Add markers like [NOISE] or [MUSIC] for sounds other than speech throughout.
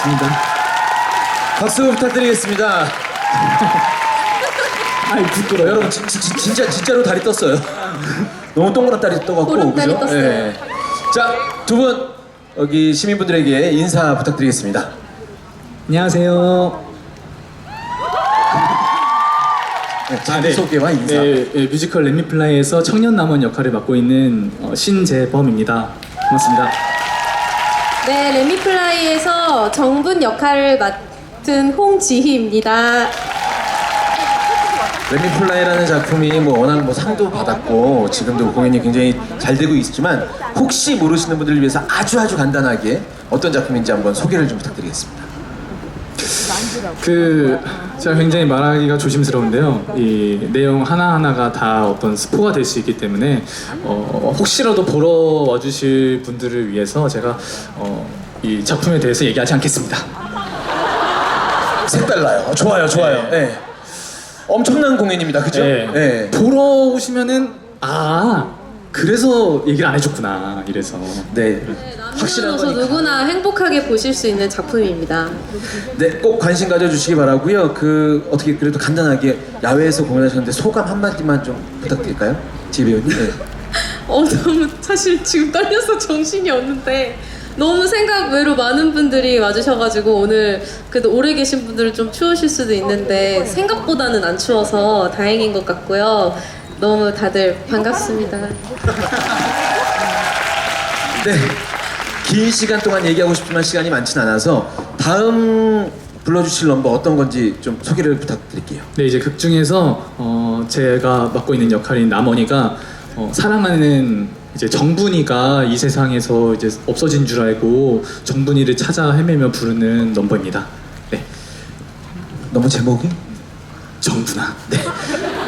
고맙습니다. 박수 부탁드리겠습니다. [LAUGHS] 아이 부끄러워. 여러분 진, 진, 진짜 진짜로 다리 떴어요. 너무 동그란 다리 떠갖고 보름달이 그죠? 떴어요. 예. 자두 분 여기 시민분들에게 인사 부탁드리겠습니다. 안녕하세요. 네, 자기 소개와 인사. 네, 네, 뮤지컬 렛미플라이에서 청년 남원 역할을 맡고 있는 어, 신재범입니다. 고맙습니다. 네, 레미플라이에서 정분 역할을 맡은 홍지희입니다. 레미플라이라는 작품이 뭐 워낙 뭐 상도 받았고 지금도 공연이 굉장히 잘 되고 있지만 혹시 모르시는 분들을 위해서 아주 아주 간단하게 어떤 작품인지 한번 소개를 좀 부탁드리겠습니다. 그 제가 굉장히 말하기가 조심스러운데요. 이 내용 하나 하나가 다 어떤 스포가 될 수 있기 때문에 어, 혹시라도 보러 와주실 분들을 위해서 제가 어, 이 작품에 대해서 얘기하지 않겠습니다. 색달라요. 좋아요, 좋아요. 예. 엄청난 공연입니다, 그죠? 네. 예. 보러 오시면은 아 그래서 얘기를 안 해줬구나 이래서 네. 확실한 거니까. 누구나 행복하게 보실 수 있는 작품입니다. 네, 꼭 관심 가져주시기 바라고요. 그 어떻게 그래도 간단하게 야외에서 공연하셨는데 소감 한 마디만 좀 부탁드릴까요, 지 배우님? 네. [LAUGHS] 어, 너무 사실 지금 떨려서 정신이 없는데 너무 생각 외로 많은 분들이 와주셔가지고 오늘 그래도 오래 계신 분들은 좀 추우실 수도 있는데 생각보다는 안 추워서 다행인 것 같고요. 너무 다들 반갑습니다. 네. 긴 시간 동안 얘기하고 싶지만 시간이 많진 않아서 다음 불러주실 넘버 어떤 건지 좀 소개를 부탁드릴게요. 네 이제 극 중에서 어, 제가 맡고 있는 역할인 남원이가 어, 사랑하는 이제 정분이가 이 세상에서 이제 없어진 줄 알고 정분이를 찾아 헤매며 부르는 넘버입니다. 네 넘버 제목이? 정분아. 네.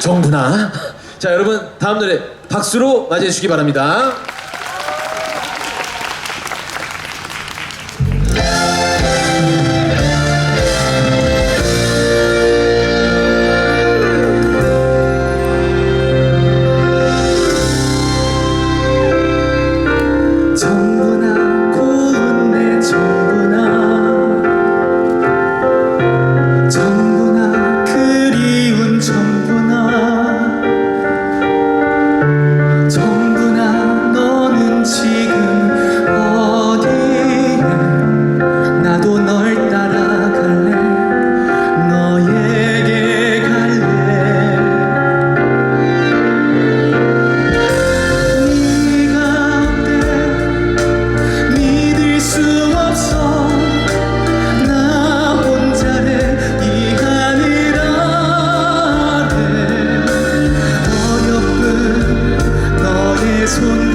정분아. 자, 여러분 다음 노래 박수로 맞이해 주시기 바랍니다. 너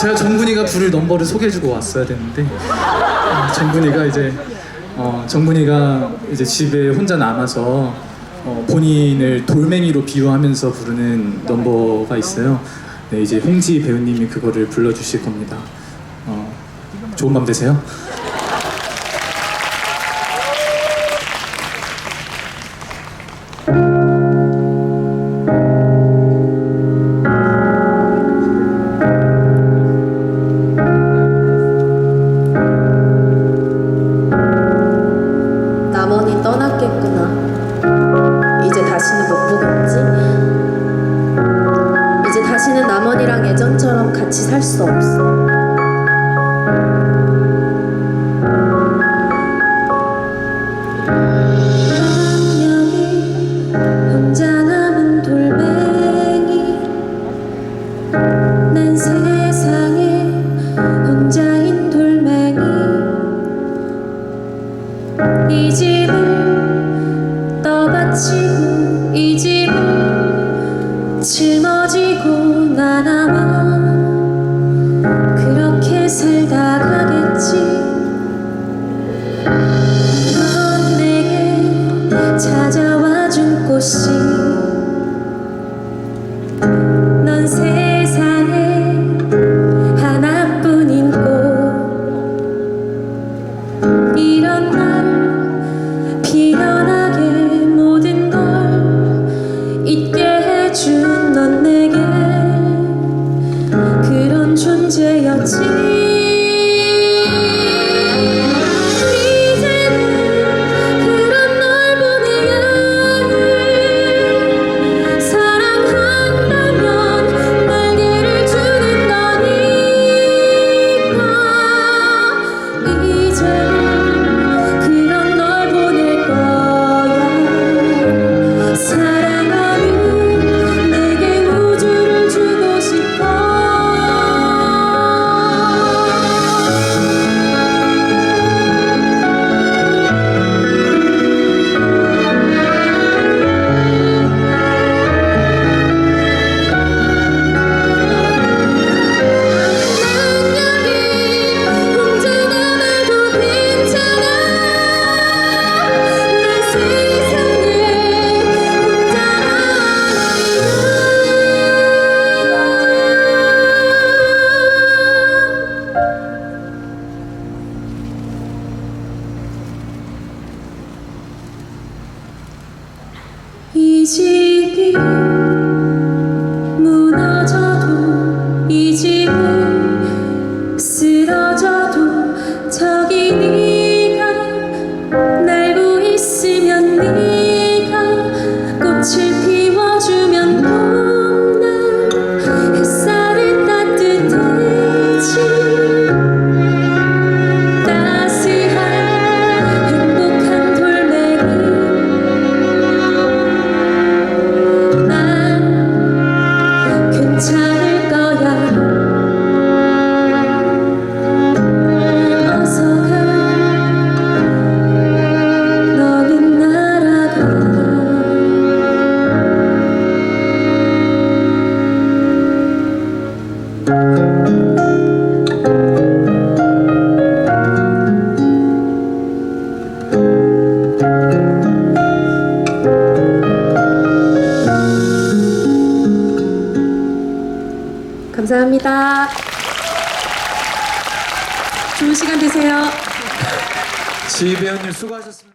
제가 정분이가 부를 넘버를 소개해주고 왔어야 되는데 어, 정분이가 이제 어, 정분이가 이제 집에 혼자 남아서 어, 본인을 돌멩이로 비유하면서 부르는 넘버가 있어요. 네, 이제 홍지 배우님이 그거를 불러주실 겁니다. 어, 좋은 밤 되세요. 여기 이런 날 피어나게 모든 걸 잊게 해준 넌 내게 그런 존재였지 쓰러져 감사합니다. 좋은 시간 되세요. 지 배우님 수고하셨습니다.